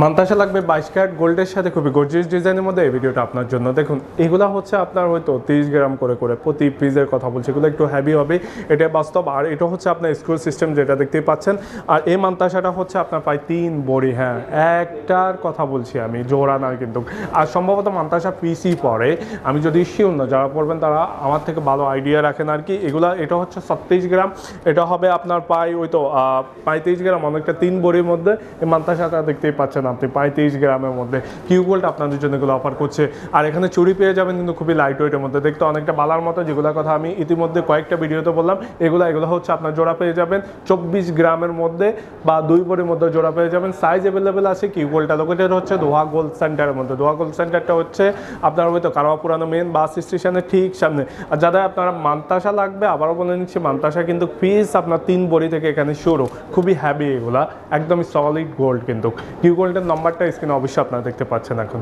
মান্তাসা লাগবে বাইশ ক্যারেট গোল্ডের সাথে খুবই গর্জিয়াস ডিজাইনের মধ্যে। এই ভিডিওটা আপনার জন্য। দেখুন, এগুলো হচ্ছে আপনার হয়তো তিরিশ গ্রাম করে করে প্রতি পিসের কথা বলছি, এগুলো একটু হ্যাভি হবে। এটা বাস্তব। আর এটা হচ্ছে আপনার স্ক্রু সিস্টেম যেটা দেখতেই পাচ্ছেন। আর এই মান্তাসাটা হচ্ছে আপনার প্রায় তিন বড়ি হ্যাঁ। একটার কথা বলছি আমি, জোড়া না কিন্তু। আর সম্ভবত মান্তাসা পিসি পরে। আমি যদি শিওর না, যারা পড়বেন তারা আমার থেকে ভালো আইডিয়া রাখেন আর কি। এগুলা, এটা হচ্ছে ছত্রিশ গ্রাম। এটা হবে আপনার প্রায় ওই তো পঁয়ত্রিশ গ্রাম, অনেকটা তিন বড়ির মধ্যে। এই মান্তাসাটা দেখতেই পাচ্ছেন আপনি পঁয়ত্রিশ গ্রামের মধ্যে। কিউ গোল্ড আপনাদের জন্য এগুলো অফার করছে। আর এখানে চুরি পেয়ে যাবেন কিন্তু খুবই লাইট ওয়েটের মধ্যে। দেখতে অনেকটা বালার মতো যেগুলোর কথা আমি ইতিমধ্যে কয়েকটা ভিডিওতে বললাম, এগুলো এগুলো হচ্ছে আপনার জোড়া পেয়ে যাবেন। চব্বিশ গ্রামের মধ্যে বা দুই বড়ির মধ্যে জোড়া পেয়ে যাবেন। সাইজ অ্যাভেলেবেল আছে কিউ গোল্ডটা লোকেটেড হচ্ছে দোহা গোল্ড সেন্টারের মধ্যে। দোহা গোল্ড সেন্টারটা হচ্ছে আপনার হয়তো কারোয়া পুরানো মেন বাস স্টেশনের ঠিক সামনে। আর যাদের আপনারা মান্তাসা লাগবে, আবারও বলে নিচ্ছি, মান্তাসা কিন্তু পিস আপনার তিন বড়ি থেকে এখানে শুরু খুবই হ্যাভি এগুলা। একদমই সলিড গোল্ড কিন্তু। কিউ গোল্ডের নাম্বারটা স্ক্রিনে অবশ্যই আপনারা দেখতে পাচ্ছেন এখন।